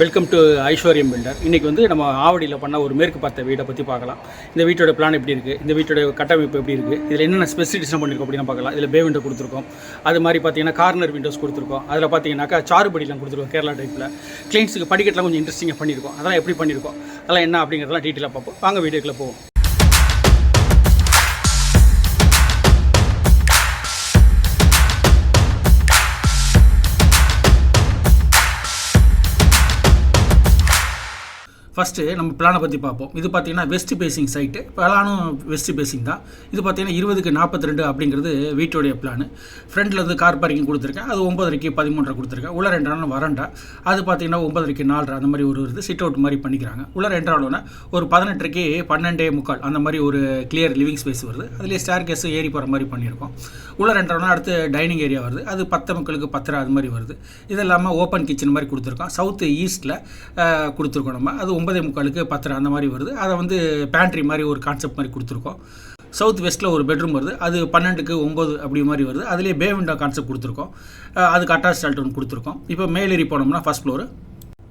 Welcome to ஐஸ்வர்யம் filter இன்றைக்கி வந்து நம்ம ஆவடியில் பண்ண ஒரு மேற்கு பார்த்த வீடை பற்றி பார்க்கலாம். இந்த வீட்டோட பிளான் எப்படி இருக்குது இந்த வீட்டோட கட்டமைப்பு எப்படி இருக்குது இதில் என்னென்ன ஸ்பெசிலிட்டிஸ்லாம் பண்ணியிருக்கோம் அப்படின்னு பார்க்கலாம். இதில் பே விண்டோ கொடுத்துருக்கோம். அது மாதிரி பார்த்தீங்கன்னா கார்னர் விண்டோஸ் கொடுத்துருக்கோம். அதில் பார்த்தீங்கன்னாக்கா சாறுபடிலாம் கொடுத்துருக்கோம் கேரளா டைப்பில் கிளைண்ட்ஸுக்கு படிக்கட்டெலாம் கொஞ்சம் இன்ட்ரெஸ்டிங்காக பண்ணியிருக்கோம் அதெல்லாம் எப்படி பண்ணியிருக்கோம் அதெல்லாம் என்ன அப்படிங்கிறதெல்லாம் டீட்டெயிலாக பார்ப்போம். வாங்க வீடியோக்குள்ளே போவோம். ஃபஸ்ட்டு நம்ம பிளானை பற்றி பார்ப்போம். இது பார்த்தீங்கன்னா வெஸ்ட் பேசிங் சைட்டு பிளானும் வெஸ்ட் பேசிங் தான். இது பார்த்தீங்கன்னா இருபதுக்கு நாற்பத்தி ரெண்டு அப்படிங்கிறது வீட்டுடைய பிளான் ஃப்ரண்ட்டில் வந்து கார் பார்க்கிங் கொடுத்துருக்கேன். அது ஒம்பதரைக்கு பதிமூன்றரை கொடுத்துருக்கேன். உள்ள ரெண்டு நாள் வரண்டா. அது பார்த்தீங்கன்னா ஒம்பதரைக்கு நாலரை அந்த மாதிரி ஒரு இது சிட் அவுட் மாதிரி பண்ணிக்கிறாங்க. உள்ள ரெண்டு நாளோன்னா ஒரு பதினெட்டரைக்கு பன்னெண்டே முக்கால் அந்த மாதிரி ஒரு கிளியர் லிவிங் ஸ்பேஸ் வருது. அதுலேயே ஸ்டார் கேஸ் ஏறி போகிற மாதிரி பண்ணியிருக்கோம். உள்ள ரெண்டு நாள் அடுத்து டைனிங் ஏரியா வருது. அது பத்து மக்களுக்கு பத்தரை அது மாதிரி வருது. இது இல்லாமல் ஓப்பன் கிச்சன் மாதிரி கொடுத்துருக்கோம். சவுத்து ஈஸ்ட்டில் கொடுத்துருக்கோம் நம்ம. அது ஒன்பதே முக்காலுக்கு பத்தரை அந்த மாதிரி வருது. அதை வந்து பேண்ட்ரி மாதிரி ஒரு கான்செப்ட் மாதிரி கொடுத்துருக்கோம். சவுத் வெஸ்ட்டில் ஒரு பெட்ரூம் வருது. அது பன்னெண்டுக்கு ஒம்பது அப்படி மாதிரி வருது. அதுலேயே பே விண்டோ கான்செப்ட் கொடுத்துருக்கோம் அதுக்கு அட்டாச் டால்ட் ஒன்று கொடுத்துருக்கோம். இப்போ மேலேறி போனோம்னா ஃபஸ்ட் ஃப்ளோர்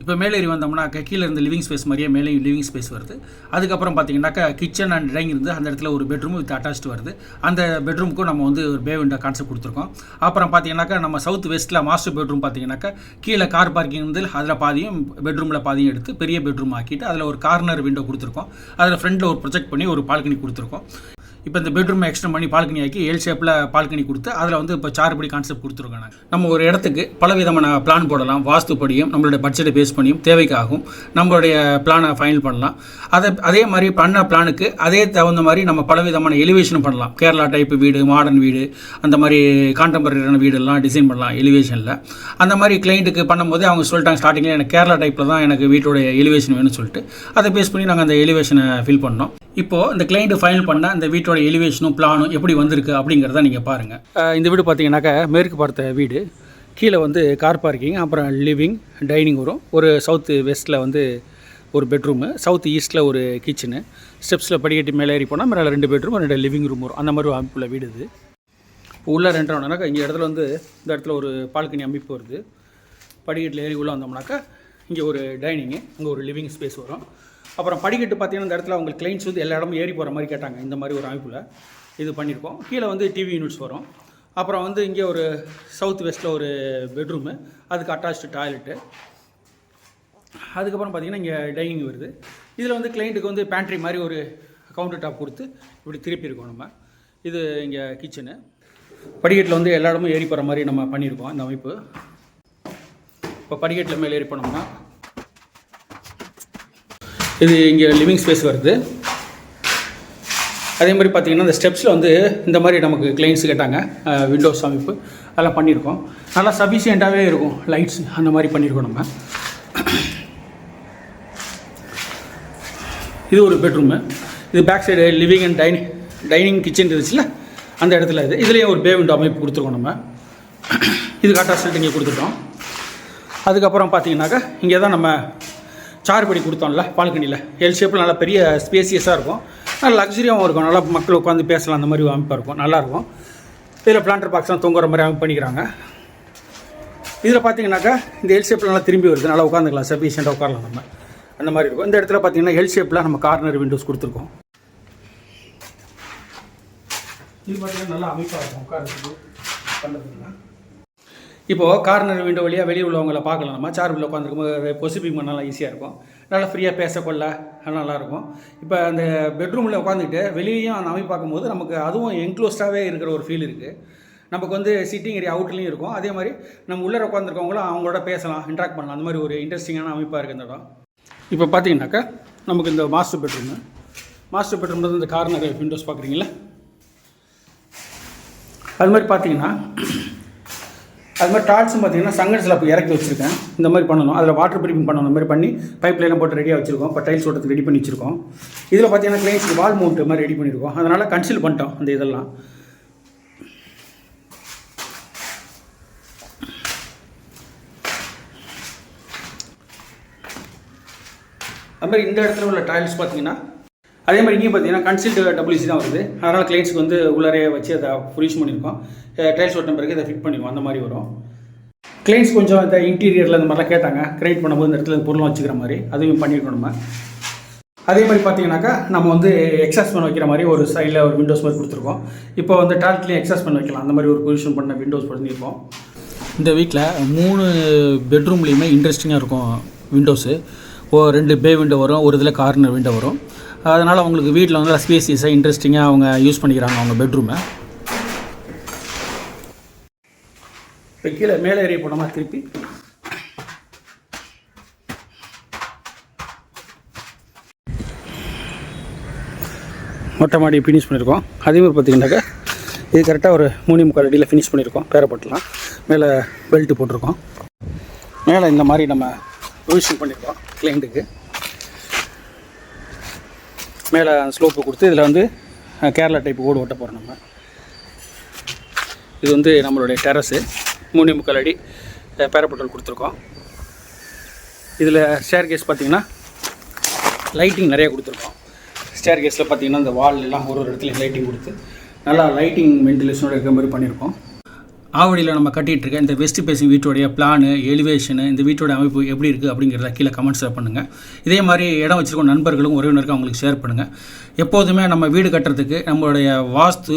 இப்போ மேலேறி வந்தோம்னாக்கா கீழே இருந்த லிவிங் ஸ்பேஸ் மாதிரியே மேலேயும் லிவிங் ஸ்பேஸ் வருது. அதுக்கப்புறம் பார்த்தீங்கன்னாக்கா கிச்சன் அண்ட் டைனிங் இருந்து அந்த இடத்துல ஒரு பெட்ரூம் வித் அட்டாச்ட் வருது. அந்த பெட்ரூமுக்கும் நம்ம வந்து ஒரு பே விண்டோ கான்செப்ட் கொடுத்துருக்கோம். அப்புறம் பார்த்தீங்கன்னாக்கா நம்ம சவுத் வெஸ்ட்டில் மாஸ்டர் பெட்ரூம் பார்த்தீங்கன்னாக்கா கீழே கார் பார்க்கிங் இருந்து அதில் பாதியும் பெட்ரூமில் பாதியும் எடுத்து பெரிய பெட்ரூம் ஆக்கிட்டு அதில் ஒரு கார்னர் விண்டோ கொடுத்துருக்கோம். அதில் ஃப்ரண்ட்டில் ஒரு ப்ரொஜெக்ட் பண்ணி ஒரு பால்கனி கொடுத்துருக்கோம். இப்போ இந்த பெட்ரூமை எக்ஸ்டெண்ட் பண்ணி பால்கனி ஆக்கி ஏல் ஷேப்பில் பால்கனி கொடுத்து அதில் வந்து இப்போ சாறுபடி கான்செப்ட் கொடுத்துருக்காங்க. நம்ம ஒரு இடத்துக்கு பல விதமான பிளான் போடலாம். வாஸ்துப்படியும் நம்மளுடைய பட்ஜெட்டை பேஸ் பண்ணியும் தேவைக்காகவும் நம்மளுடைய பிளானை ஃபைனல் பண்ணலாம். அதை அதே மாதிரி பண்ண பிளானுக்கு அதே தகுந்த மாதிரி நம்ம பல விதமான எலிவேஷனும் பண்ணலாம். கேரளா டைப் வீடு மாடர்ன் வீடு அந்த மாதிரி கான்டெம்பரரியான வீடெல்லாம் டிசைன் பண்ணலாம் எலிவேஷனில் அந்த மாதிரி கிளைண்ட்டுக்கு பண்ணும்போது அவங்க சொல்லிட்டாங்க ஸ்டார்டிங்கில் எனக்கு கேரளா டைப்பில் தான் எனக்கு வீட்டோடைய எலிவேஷன் வேணும்னு சொல்லிட்டு அதை பேஸ் பண்ணி நாங்கள் அந்த எலிவேஷனை ஃபில் பண்ணோம். இப்போது இந்த கிளைண்ட்டு ஃபைனல் பண்ண அந்த வீட்டோட எலிவேஷனும் பிளானும் எப்படி வந்திருக்கு அப்படிங்கிறத நீங்கள் பாருங்கள் இந்த வீடு பார்த்தீங்கன்னாக்கா மேற்கு பார்த்த வீடு. கீழே வந்து கார் பார்க்கிங் அப்புறம் லிவிங் டைனிங் வரும் ஒரு சவுத்து வெஸ்ட்டில் வந்து ஒரு பெட்ரூமு சவுத் ஈஸ்ட்டில் ஒரு கிச்சனு ஸ்டெப்ஸில் படிக்கட்டி மேலே ஏறி போனால் மேலே ரெண்டு பெட்ரூம் ரெண்டு லிவிங் ரூம் வரும் அந்த மாதிரி அமைப்புள்ள வீடு இது. இப்போ உள்ள ரெண்டு இங்கே இடத்துல வந்து இந்த இடத்துல ஒரு பால்கனி அமைப்பு வருது. படிக்கட்டில் ஏறி உள்ளே வந்தோம்னாக்கா இங்கே ஒரு டைனிங்கு அங்கே ஒரு லிவிங் ஸ்பேஸ் வரும். அப்புறம் படிக்கட்டு பார்த்தீங்கன்னா இந்த இடத்துல அவங்க கிளைண்ட்ஸ் வந்து எல்லா இடமும் ஏறி போகிற மாதிரி கேட்டாங்க. இந்த மாதிரி ஒரு அமைப்பில் இது பண்ணியிருக்கோம் கீழே வந்து டிவி யூனிட்ஸ் வரும். அப்புறம் வந்து இங்கே ஒரு சவுத் வெஸ்ட்டில் ஒரு பெட்ரூமு அதுக்கு அட்டாச்சு டாய்லெட்டு அதுக்கப்புறம் பார்த்தீங்கன்னா இங்கே டைனிங் வருது. இதில் வந்து கிளைண்ட்டுக்கு வந்து பேண்ட்ரி மாதிரி ஒரு கவுண்டர் டாப் கொடுத்து இப்படி திருப்பி இருக்கோம் நம்ம. இது இங்கே கிச்சனு படிக்கட்டில் வந்து எல்லா இடமும் ஏறி போகிற மாதிரி நம்ம பண்ணியிருக்கோம் இந்த அமைப்பு. இப்போ படிக்கட்டில் மேலே ஏறி போனோம்னா இது இங்கே லிவிங் ஸ்பேஸ் வருது. அதே மாதிரி பார்த்தீங்கன்னா இந்த ஸ்டெப்ஸில் வந்து இந்த மாதிரி நமக்கு கிளைண்ட்ஸ் கேட்டாங்க. விண்டோஸ் அமைப்பு. அதெல்லாம் பண்ணியிருக்கோம். நல்லா சஃபிஷியண்ட்டாகவே இருக்கும். லைட்ஸ் அந்த மாதிரி பண்ணியிருக்கோம் நம்ம. இது ஒரு பெட்ரூமு இது back side living and dining dining kitchen இருந்துச்சுல அந்த இடத்துல இது. இதுலேயும் ஒரு பே விண்டோ அமைப்பு கொடுத்துருக்கோம் நம்ம. இது அட்டாச் இங்கே கொடுத்துட்டோம். அதுக்கப்புறம் பார்த்தீங்கன்னாக்கா இங்கே தான் நம்ம சாறுபடி கொடுத்தோம்ல பால்கனியில் எல் ஷேப்பில் நல்லா பெரிய ஸ்பேசியஸாக இருக்கும். நல்லா லக்ஸரியாகவும் இருக்கும். நல்லா மக்கள் உட்காந்து பேசலாம் அந்த மாதிரி அமைப்பாக இருக்கும். நல்லாயிருக்கும் இதில் பிளான்டர் பாக்ஸ்லாம் தொங்குற மாதிரி அமைப்பு பண்ணிக்கிறாங்க. இதில் பார்த்தீங்கன்னாக்கா இந்த எல் ஷேப்பில் நல்லா திரும்பி வருது. நல்லா உட்காந்துக்கலாம் சஃபிஷியண்ட்டாக உட்காரலாம் நம்ம. அந்த மாதிரி இருக்கும். இந்த இடத்துல பார்த்தீங்கன்னா எல் ஷேப்பில் நம்ம கார்னர் விண்டோஸ் கொடுத்துருக்கோம். இது பார்த்தீங்கன்னா நல்லா அமைப்பாக இருக்கும். உட்காரத்துக்கு பண்ணுறதுக்குலாம். இப்போது கார்னர் விண்டோ வழியாக வெளியே உள்ளவங்களை பார்க்கலாம். நம்ம சார்பில் உட்காந்துருக்கும்போது பொசிபிங் பண்ணலாம் ஈஸியாக இருக்கும். நல்லா ஃப்ரீயாக பேசக்கொள்ள நல்லாயிருக்கும் இப்போ அந்த பெட்ரூமில் உட்காந்துக்கிட்டு வெளியேயும் அந்த அமைப்பு பார்க்கும்போது நமக்கு அதுவும் என்க்ளோஸ்டாகவே இருக்கிற ஒரு ஃபீல் இருக்குது நமக்கு வந்து சிட்டிங் ஏரியா அவுட்லேயும் இருக்கும். அதே மாதிரி நம்ம உள்ளே உட்காந்துருக்கவங்களும் அவங்களோட பேசலாம் இன்ட்ராக்ட் பண்ணலாம். அந்த மாதிரி ஒரு இன்ட்ரெஸ்டிங்கான அமைப்பாக இருக்குது இந்த இடம். இப்போ பார்த்தீங்கன்னாக்கா நமக்கு இந்த மாஸ்டர் பெட்ரூமு மாஸ்டர் வந்து இந்த கார்னர் விண்டோஸ் பார்க்குறீங்களா அது மாதிரி பார்த்தீங்கன்னா அது மாதிரி டால்ஸும் பார்த்தீங்கன்னா சங்கர் ஸ்லாப் இறக்கி வச்சுருக்கேன். இந்த மாதிரி பண்ணணும். அதில் வாட்டர் ப்ரீஃபிங் பண்ணணும். இந்த மாதிரி பண்ணி பைப் லைனை போட்டு ரெடியாக வச்சுருக்கோம். இப்போ டைல்ஸ் ஓட்டத்துக்கு ரெடி பண்ணி வச்சுருக்கோம் இதில் பார்த்தீங்கன்னா கிளைண்ட்ஸ்க்கு வால் மவுண்ட் மாதிரி ரெடி பண்ணியிருக்கோம் அதனால் கன்சில் பண்ணிட்டோம் அந்த இதெல்லாம். அது மாதிரி இந்த இடத்துல உள்ள டைல்ஸ் பார்த்தீங்கன்னா அதே மாதிரி இங்கேயும் பார்த்தீங்கன்னா கன்சில்ட் டபிள்யூசி தான் வருது. அதனால் கிளைண்ட்ஸ்க்கு வந்து உள்ளாரே வச்சு அதை ஃப்ரீஸ் பண்ணியிருக்கோம். டைல்ஸ் ஓட்டின பிறகு அதை ஃபிட் பண்ணிடுவோம். அந்த மாதிரி வரும். கிளைண்ட்ஸ் கொஞ்சம் இந்த இன்டீரியரில் இந்த மாதிரிலாம் கேட்டாங்க. கிரியேட் பண்ணும்போது இந்த இடத்துல பொருளும் வச்சுக்கிற மாதிரி அதையும் பண்ணியிருக்கோம் நம்ம. அதே மாதிரி பார்த்தீங்கன்னாக்கா நம்ம வந்து எக்ஸாஸ் பண்ண வைக்கிற மாதிரி ஒரு சைடில் ஒரு விண்டோஸ் மாதிரி கொடுத்துருக்கோம். இப்போ வந்து டாய்லெட்லேயும் எக்ஸாஸ் பண்ண வைக்கலாம். அந்த மாதிரி ஒரு பொசிஷன் பண்ண விண்டோஸ் பண்ணியிருக்கோம். இந்த வீட்டில் மூணு பெட்ரூம்லேயுமே இன்ட்ரெஸ்டிங்காக இருக்கும் விண்டோஸு ஓ ரெண்டு பே விண்டோ வரும். ஒரு இதில் கார்னர் விண்டோ வரும். அதனால் அவங்களுக்கு வீட்டில் வந்து ஸ்பேசியஸாக இன்ட்ரெஸ்டிங்காக அவங்க யூஸ் பண்ணிக்கிறாங்க அவங்க பெட்ரூமை இப்போ கீழே மேலே ஏறி போனோமா திருப்பி. மொட்டை மாடி ஃபினிஷ் பண்ணியிருக்கோம் அதே மாதிரி பார்த்தீங்கன்னாக்கா இது கரெக்டாக ஒரு மூணு முக்கால் அடியில் ஃபினிஷ் பண்ணியிருக்கோம் பேரப்பட்டலாம் மேலே பெல்ட்டு போட்டிருக்கோம். மேலே இந்த மாதிரி நம்ம ப்ரொவிஷன் பண்ணியிருக்கோம் கிளைண்ட்டுக்கு மேலே ஸ்லோப்பு கொடுத்து இதில் வந்து கேரளா டைப் ஓடு ஓட்ட போகிறோம் நம்ம. இது வந்து நம்மளுடைய டெரஸு மூணு முக்கால் அடி பேரப்பட்டல் கொடுத்துருக்கோம். இதில் ஸ்டேர் கேஸ் பார்த்திங்கன்னா லைட்டிங் நிறைய கொடுத்துருக்கோம். ஸ்டேர் கேஸில் பார்த்தீங்கன்னா இந்த வால் எல்லாம் ஒரு ஒரு இடத்துல லைட்டிங் கொடுத்து நல்லா லைட்டிங் வென்டிலேஷனோட இருக்கிற மாதிரி பண்ணியிருக்கோம். ஆவடியில் நம்ம கட்டிகிட்டு இருக்க இந்த வெஸ்ட் பேசிங் வீட்டோடைய பிளானு எலிவேஷனு இந்த வீட்டோட அமைப்பு எப்படி இருக்குது அப்படிங்கிறத கீழே கமெண்ட்ஸில் பண்ணுங்கள் இதே மாதிரி இடம் வச்சுருக்கோம் நண்பர்களும் உறவினருக்கும் அவங்களுக்கு ஷேர் பண்ணுங்கள் எப்போதுமே நம்ம வீடு கட்டுறதுக்கு நம்மளுடைய வாஸ்து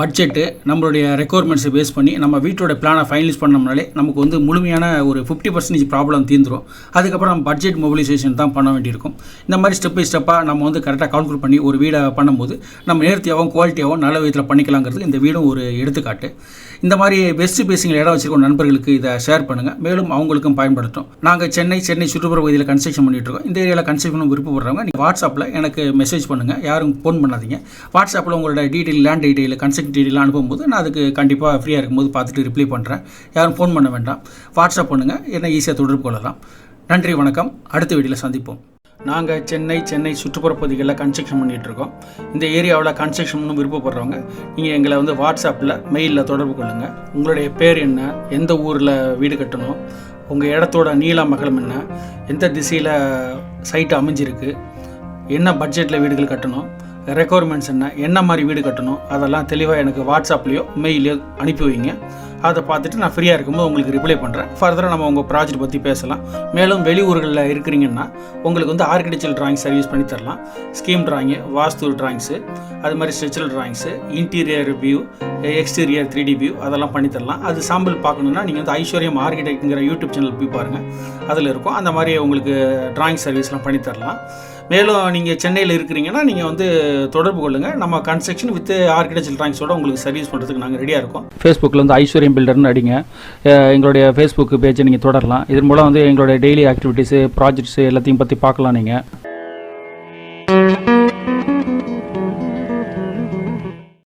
பட்ஜெட்டு நம்மளுடைய ரெக்குவயர்மெண்ட்ஸை பேஸ் பண்ணி நம்ம வீட்டோட பிளானை ஃபைனலைஸ் பண்ணோம்னாலே நமக்கு வந்து முழுமையான ஒரு ஃபிஃப்டி பர்சன்டேஜ் ப்ராப்ளம் தீர்ந்துடும் அதுக்கப்புறம் நம்ம பட்ஜெட் மொபிலைசேஷன் தான் பண்ண வேண்டியிருக்கும். இந்த மாதிரி ஸ்டெப் பை ஸ்டெப்பாக நம்ம வந்து கரெக்டாக கால்குலேட் பண்ணி ஒரு வீடை பண்ணும்போது நம்ம நேர்த்தியாகவும் குவாலிட்டியாகவும் நல்ல விதத்தில் பண்ணிக்கலாங்கிறதுக்கு இந்த வீடும் ஒரு எடுத்துக்காட்டு. இந்த மாதிரி பெஸ்ட்டு பேசிங்கில் இடம் வச்சிருக்கோம் நண்பர்களுக்கு இதை ஷேர் பண்ணுங்கள் மேலும் அவங்களுக்கும் பயன்படுத்தும். நாங்கள் சென்னை சென்னை சுற்றுப்புற பகுதியில் கன்ஸ்ட்ரக்ஷன் பண்ணிட்டு இருக்கோம். இந்த ஏரியாவில் கன்ஸ்ட்ரக்ஷன் விருப்பப்படுறவங்க நீங்கள் வாட்ஸ்அப்பில் எனக்கு மெசேஜ் பண்ணுங்கள் யாரும் ஃபோன் பண்ணாதீங்க. வாட்ஸ்அப்பில் உங்களோட detail land detail construct detail அனுப்பும்போது நான் அதுக்கு கண்டிப்பாக ஃப்ரீயாக இருக்கும்போது பார்த்துட்டு ரிப்ளை பண்ணுறேன் யாரும் ஃபோன் பண்ண வேண்டாம். வாட்ஸ்அப் பண்ணுங்கள் என்ன ஈஸியாக தொடர்பு கொள்ளலாம். நன்றி வணக்கம். அடுத்த வீடியோவில் சந்திப்போம். நாங்கள் சென்னை சென்னை சுற்றுப்புற பகுதிகளில் கன்ஸ்ட்ரக்ஷன் பண்ணிகிட்ருக்கோம் இந்த ஏரியாவில் கன்ஸ்ட்ரக்ஷன் விருப்பப்படுறவங்க நீங்கள் எங்களை வந்து வாட்ஸ்அப்பில் மெயிலில் தொடர்பு கொள்ளுங்கள் உங்களுடைய பேர் என்ன எந்த ஊரில் வீடு கட்டணும் உங்கள் இடத்தோட நீளம் அகலம் என்ன எந்த திசையில் சைட்டு அமைஞ்சிருக்கு என்ன பட்ஜெட்டில் வீடுகள் கட்டணும் ரெக்குவயர்மெண்ட்ஸ் என்ன என்ன மாதிரி வீடு கட்டணும் அதெல்லாம் தெளிவாக எனக்கு வாட்ஸ்அப்லேயோ மெயிலையோ அனுப்பி வைங்க. அதை பார்த்துட்டு நான் ஃப்ரீயாக இருக்கும்போது உங்களுக்கு ரிப்ளை பண்ணுறேன் ஃபர்தராக நம்ம உங்கள் ப்ராஜெக்ட் பற்றி பேசலாம். மேலும் வெளியூர்களில் இருக்கிறீங்கன்னா உங்களுக்கு வந்து ஆர்கிடெக்சர் டிராயிங் சர்வீஸ் பண்ணி தரலாம். ஸ்கீம் டிராயிங்கு வாஸ்து டிராயிங்ஸு அது மாதிரி structural drawings interior view exterior three D view அதெல்லாம் பண்ணி தரலாம். அது சாம்பிள் பார்க்கணுன்னா நீங்கள் வந்து ஐஸ்வர்யம் ஆர்கிடெக்ட்ங்கிற யூடியூப் சேனல் போய் பாருங்கள் அதில் இருக்கும். அந்த மாதிரி உங்களுக்கு டிராயிங் சர்வீஸ்லாம் பண்ணி தரலாம். மேலும் நீங்கள் சென்னையில் இருக்கிறீங்கன்னா நீங்கள் வந்து தொடர்பு கொள்ளுங்கள் நம்ம கன்ஸ்ட்ரக்ஷன் வித் ஆர்கிடெக்சர் ட்ராயிங்ஸோட உங்களுக்கு சர்வீஸ் பண்ணுறதுக்கு நாங்கள் ரெடியாக இருக்கோம். ஃபேஸ்புக்கில் வந்து ஐஸ்வர்யம் பில்டர்னு அடிங்க. எங்களுடைய ஃபேஸ்புக் பேஜை நீங்கள் தொடரலாம். இதன் மூலம் வந்து எங்களுடைய டெய்லி ஆக்டிவிட்டீஸு ப்ராஜெக்ட்ஸு எல்லாத்தையும் பற்றி பார்க்கலாம் நீங்கள்